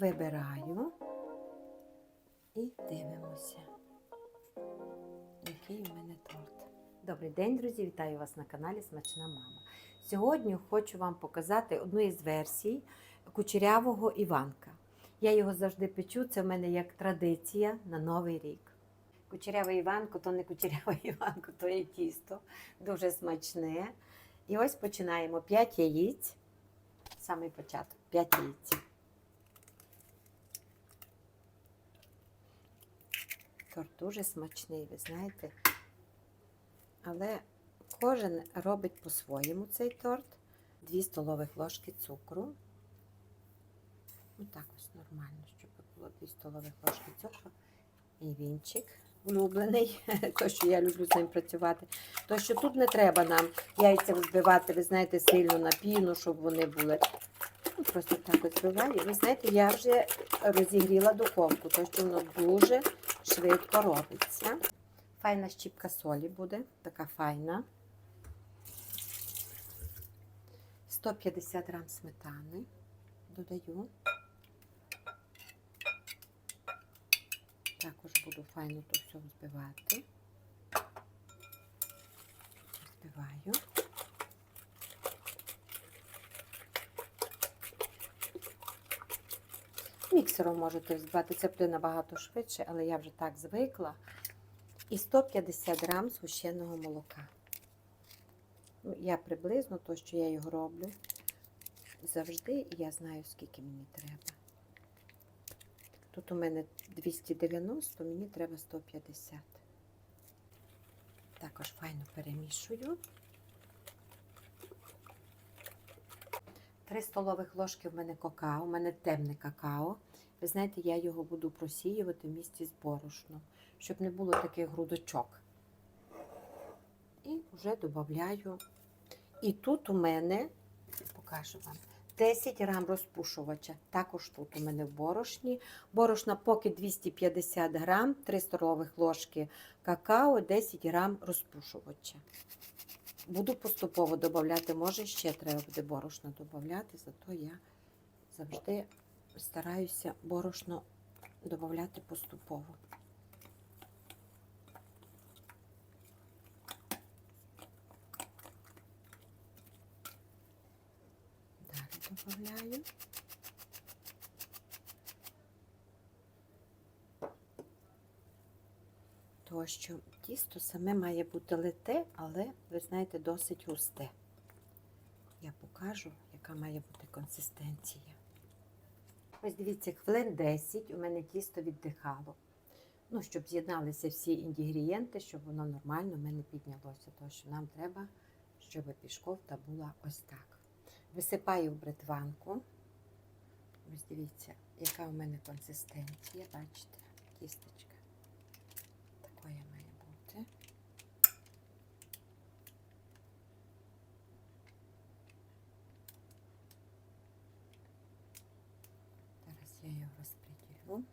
Вибираю і дивимося, який у мене торт. Добрий день, друзі! Вітаю вас на каналі Смачна Мама. Сьогодні хочу вам показати одну із версій кучерявого Іванка. Я його завжди печу, це в мене як традиція на Новий рік. Кучеряве Іванко то не кучеряве Іванко, то є тісто. Дуже смачне. І ось починаємо 5 яєць. Самий початок 5 яєць. Торт дуже смачний, ви знаєте. Але кожен робить по-своєму цей торт. 2 столових ложки цукру. Ну так ось нормально, щоб було 2 столових ложки цукру. І вінчик улюблений, той, що я люблю з ним працювати. То, що тут не треба нам яйця взбивати, ви знаєте, сильно на піну, щоб вони були. Ну, Просто так ось збиваю. Ви знаєте, я вже розігріла духовку, тому що воно дуже швидко робиться. Файна щіпка солі буде, така файна. 150 грам сметани додаю. Також буду файно то все взбивати. Збиваю. Міксером можете взбивати, це буде набагато швидше, але я вже так звикла. І 150 грам згущеного молока. Ну, я приблизно то, що я його роблю завжди, я знаю, скільки мені треба. Тут у мене 290, мені треба 150. Також файно перемішую. 3 столових ложки в мене какао, у мене темне какао. Ви знаєте, я його буду просіювати в місті з борошном, щоб не було таких грудочок. І вже додаю. І тут у мене, покажу вам, 10 грам розпушувача. Також тут у мене в борошні. Борошна поки 250 грам, 3 столових ложки какао, 10 грам розпушувача. Буду поступово додати, може ще треба буде борошно додати, зато я завжди стараюся борошно додати поступово. Далі додаю. То, що тісто саме має бути лите, але, ви знаєте, досить густе. Я покажу, яка має бути консистенція. Ось дивіться, хвилин 10 у мене тісто віддихало. Ну, щоб з'єдналися всі інгредієнти, щоб воно нормально в мене піднялося. Тому що нам треба, щоб пішковта була ось так. Висипаю в бритванку. Ось дивіться, яка у мене консистенція. Бачите, кісточка. Такою має бути. Зараз я його розподілю.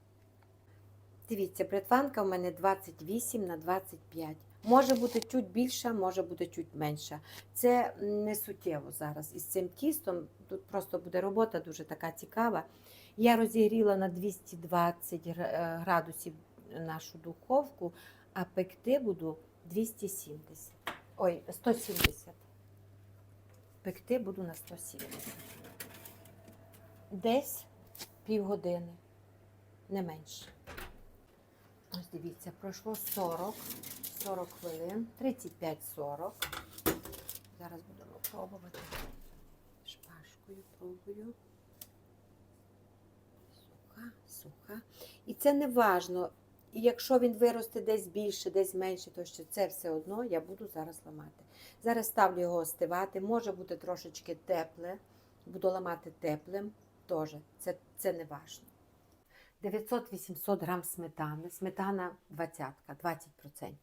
Дивіться, бритванка у мене 28 на 25. Може бути чуть більша, може бути чуть менша. Це не суттєво зараз. Із цим тістом тут просто буде робота дуже така цікава. Я розігріла на 220 е, градусів нашу духовку, а пекти буду 270. Ой, 170. Пекти буду на 170. Десь півгодини, не менше. Ось дивіться, пройшло 40, 40 хвилин, 35-40. Зараз будемо пробувати. Шпажкою пробую. Суха, суха. І це не важно. І якщо він виросте десь більше, десь менше, то що це все одно я буду зараз ламати. Зараз ставлю його остивати. Може бути трошечки тепле. Буду ламати теплим. Теж це, це не важно. 900-800 грам сметани. Сметана 20, 20%.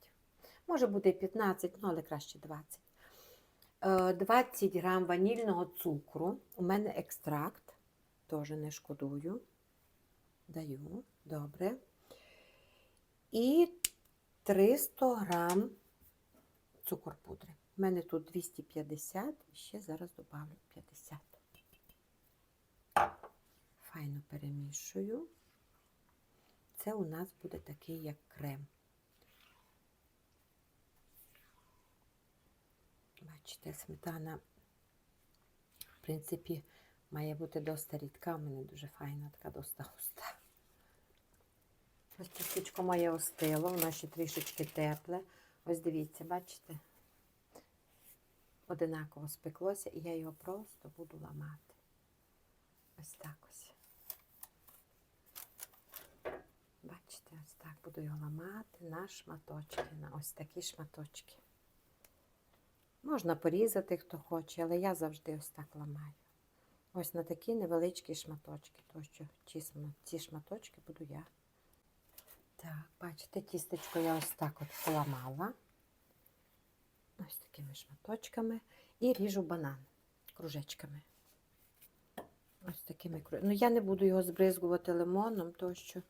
Може бути 15, ну але краще 20. Е, 20 грам ванільного цукру. У мене екстракт. Теж не шкодую. Даю. Добре. І 300 грам цукор пудри. У мене тут 250, і ще зараз добавлю 50. файно перемішую. Це у нас буде такий, як крем. Бачите, сметана, в принципі, має бути доста рідка, у мене дуже файна, така доста густа. Ось тістечко моє остило, воно ще трішечки тепле. Ось дивіться, бачите? Одинаково спеклося, і я його просто буду ламати. Ось так ось. Бачите, ось так буду його ламати на шматочки, на ось такі шматочки. Можна порізати, хто хоче, але я завжди ось так ламаю. Ось на такі невеличкі шматочки. Тому що ці, шматочки буду я. Так, бачите, тістечко я ось так от поламала. Ось такими шматочками. І ріжу банан кружечками. Ось такими Ну, я не буду його збризгувати лимоном, тому що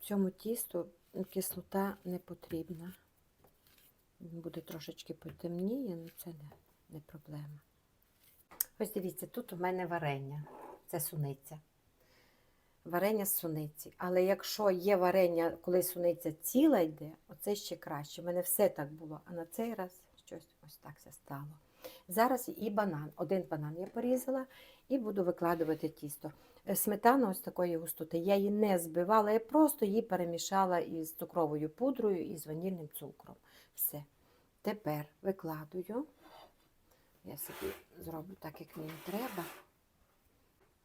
цьому тісту кислота не потрібна. Він буде трошечки потемніє, але це не, не проблема. Ось дивіться, тут у мене варення. Це суниця. Варення з суниці. Але якщо є варення, коли суниця ціла йде, оце ще краще. У мене все так було, а на цей раз щось ось так все стало. Зараз і банан. Один банан я порізала і буду викладувати тісто. Е, Сметана ось такої густоти. Я її не збивала, я просто її перемішала із цукровою пудрою і з ванільним цукром. Все. Тепер викладую. Я собі зроблю так, як мені треба.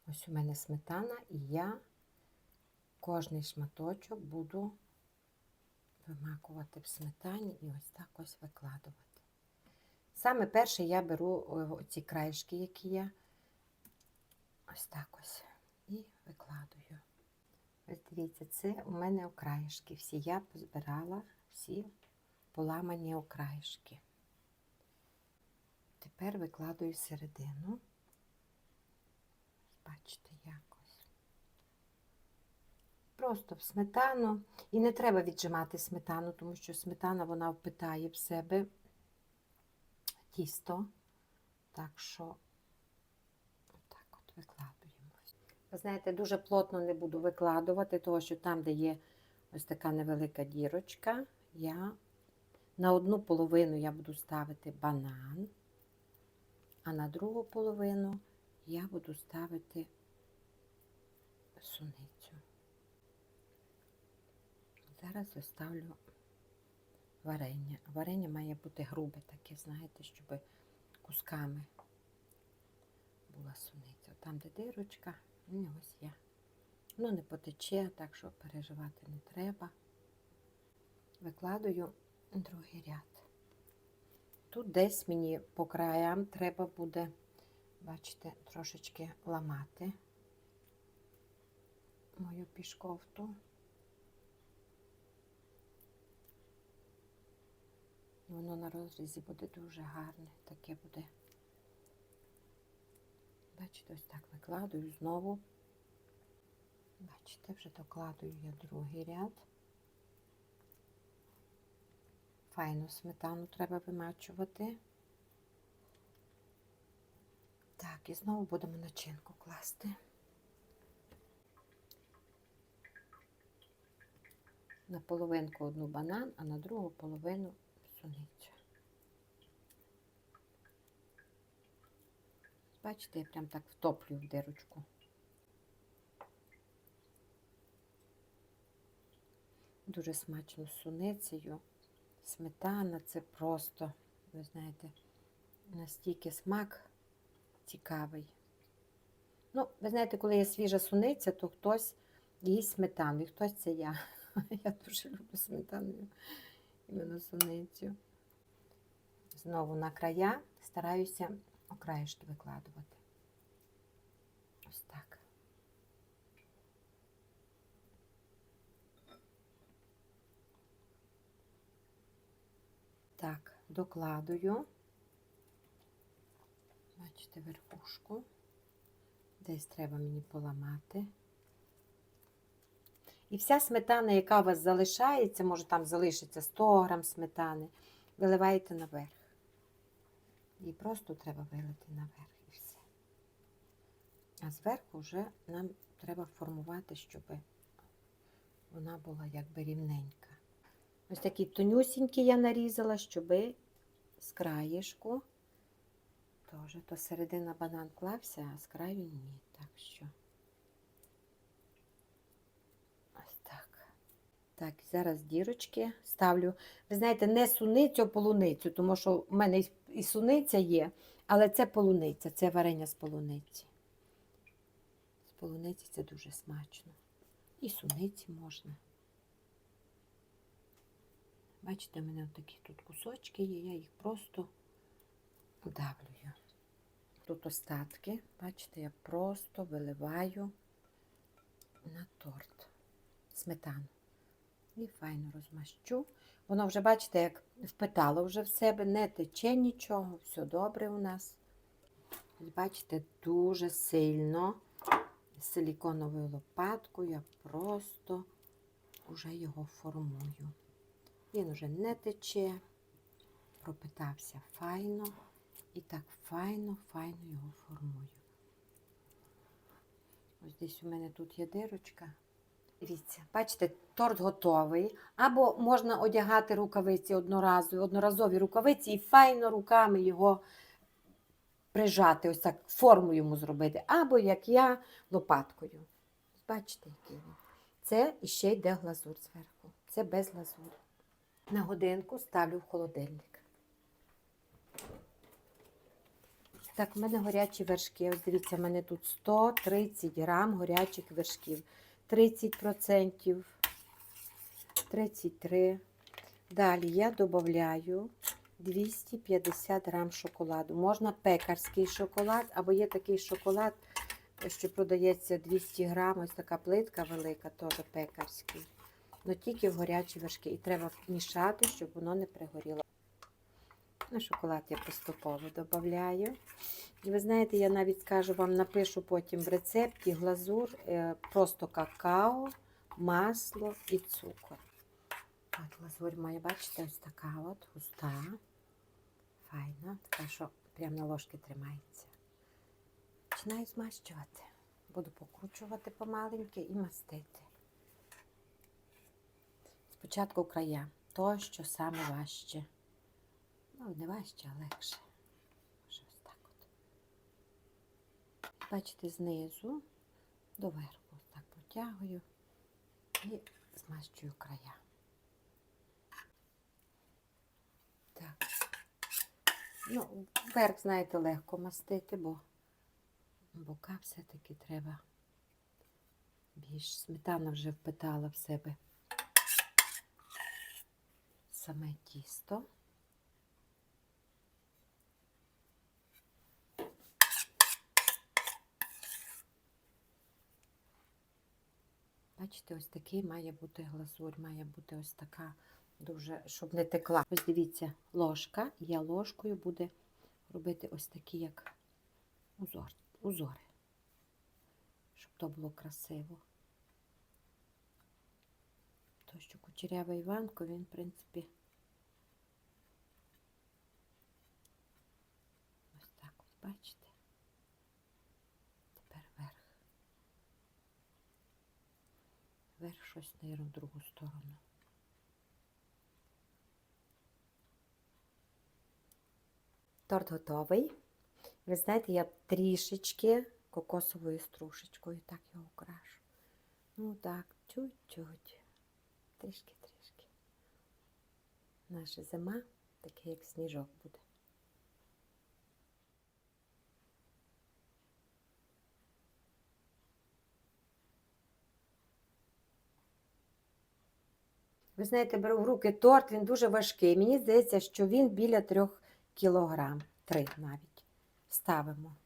Ось у мене сметана, і я кожний шматочок буду вимакувати в сметані і ось так ось викладувати. Саме перше я беру ці краєшки, які є, ось так ось, і викладую. Ось дивіться, це у мене окраєшки. Всі я позбирала, всі поламані окраєшки. Тепер викладую середину. Бачите, якось. Просто в сметану. І не треба віджимати сметану, тому що сметана вона впитає в себе тісто. Так що, от. Ви знаєте, дуже плотно не буду викладувати, тому що там, де є ось така невелика дірочка, я на одну половину я буду ставити банан, а на другу половину я буду ставити суницю. Зараз я варення. Варення має бути грубе таке, знаєте, щоб кусками була суниця. Там, де дирочка, і ось я. Ну, не потече, так що переживати не треба. Викладаю другий ряд. Тут десь мені по краям треба буде, бачите, трошечки ламати мою пішковту. Воно на розрізі буде дуже гарне, таке буде. Бачите, ось так викладую знову. Бачите, вже докладую я другий ряд. Файну сметану треба вимачувати. Так, і знову будемо начинку класти. На половинку одну банан, а на другу половину суницю. Бачите, я прям так втоплю в дирочку. Дуже смачно з суницею. Сметана це просто, ви знаєте, настільки смак цікавий. Ну, ви знаєте, коли є свіжа суниця, то хтось їсть сметану, і хтось це я. Я дуже люблю сметаною іменно суницю. Знову на края стараюся окраєшки викладувати. Ось так. Так, докладую. Бачите, верхушку. Десь треба мені поламати. І вся сметана, яка у вас залишається, може там залишиться 100 грам сметани, виливаєте наверх. І просто треба вилити наверх і все. А зверху вже нам треба формувати, щоб вона була якби рівненька. Ось такі тонюсінькі я нарізала, щоб з краєшку теж то середина банан клався, а з краю ні. Так що ось так. Так, зараз дірочки ставлю. Ви знаєте, не суницю, а полуницю, тому що в мене і- суниця є, але це полуниця, це варення з полуниці. З полуниці це дуже смачно. І суниці можна. Бачите, у мене такі тут кусочки є, я їх просто вдавлюю. Тут остатки, бачите, я просто виливаю на торт сметану. І файно розмащу. Воно вже, бачите, як впитало вже в себе, не тече нічого, все добре у нас. Бачите, дуже сильно силіконовою лопаткою я просто вже його формую. Він вже не тече, пропитався файно і так файно, файно його формую. Ось десь у мене тут є дирочка. Дивіться, бачите, торт готовий. Або можна одягати рукавиці одноразові, одноразові рукавиці і файно руками його прижати, ось так форму йому зробити. Або як я лопаткою. Бачите, який він. Це іще йде глазур зверху. Це без глазурі. На годинку ставлю в холодильник. Так, в мене горячі вершки. Ось дивіться, в мене тут 130 грам горячих вершків. 30%, 33. Далі я додаю 250 грам шоколаду. Можна пекарський шоколад, або є такий шоколад, що продається 200 грам, ось така плитка велика, теж пекарський. але тільки в горячі вершки. І треба мішати, щоб воно не пригоріло. На шоколад я поступово додаю. І ви знаєте, я навіть скажу вам, напишу потім в рецепті глазур, е, просто какао, масло і цукор. От глазурь моя, бачите, ось така от густа, файна, така, що прямо на ложки тримається. Починаю змащувати. Буду покручувати помаленьки і мастити. Спочатку края, то, що саме важче. Ну, не важче, а легше. Ось так от. Бачите, знизу до верху. Так потягую і змащую края. Так. Ну, верх, знаєте, легко мастити, бо бока все-таки треба більш. Сметана вже впитала в себе саме тісто. Бачите, ось такий має бути глазурь, має бути ось така дуже, щоб не текла. Ось дивіться, ложка, я ложкою буде робити ось такі, як узор, узори, щоб то було красиво. То, що кучерявий Іванко, він, в принципі, ось так ось, бачите? Тепер верх. Верх щось, мабуть, в другу сторону. Торт готовий. Ви знаєте, я трішечки кокосовою стружечкою так його украшу. Ну так, чуть-чуть. Трішки-трішки. Наша зима такий, як сніжок буде. Ви знаєте, беру в руки торт, він дуже важкий. Мені здається, що він біля трьох кілограм, три навіть. Ставимо.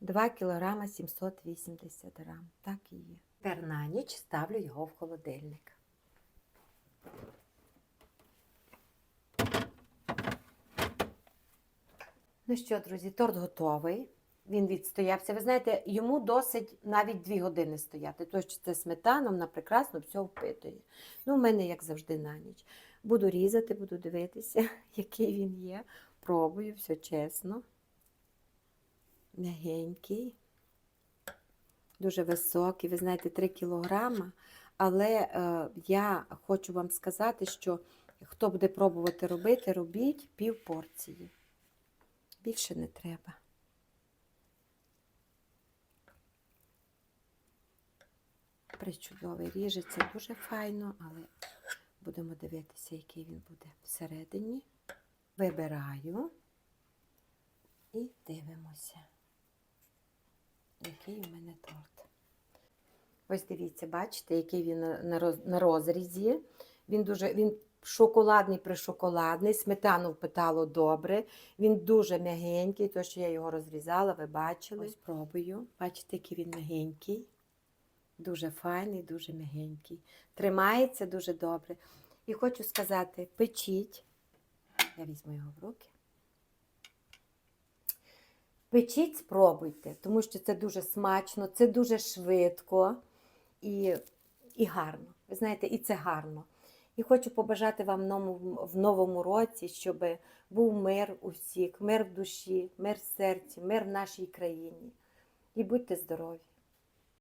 2 кілограма 780 грам. Так і є. Тепер на ніч ставлю його в холодильник. Ну що, друзі, торт готовий. Він відстоявся. Ви знаєте, йому досить навіть 2 години стояти. Що це сметана, вона прекрасно все впитує. Ну, в мене, як завжди, на ніч. Буду різати, буду дивитися, який він є. Пробую, все чесно. Мягенький. дуже високий, ви знаєте, 3 кілограма. Але е, я хочу вам сказати, що хто буде пробувати робити, робіть пів порції. Більше не треба. Причудовий ріжеться дуже файно, але будемо дивитися, який він буде всередині. Вибираю і дивимося, який у мене торт. Ось дивіться, бачите, який він на- на роз- на розрізі. Він дуже він шоколадний пришоколадний, сметану впитало добре. Він дуже м'ягенький, то що я його розрізала, ви бачили. Ось пробую. Бачите, який він м'ягенький. Дуже файний, дуже м'ягенький. Тримається дуже добре. І хочу сказати, печіть. Я візьму його в руки. Печіть, спробуйте, тому що це дуже смачно, це дуже швидко і, і гарно. Ви знаєте, і це гарно. І хочу побажати вам в новому, році, щоб був мир у всіх, мир в душі, мир в серці, мир в нашій країні. І будьте здорові!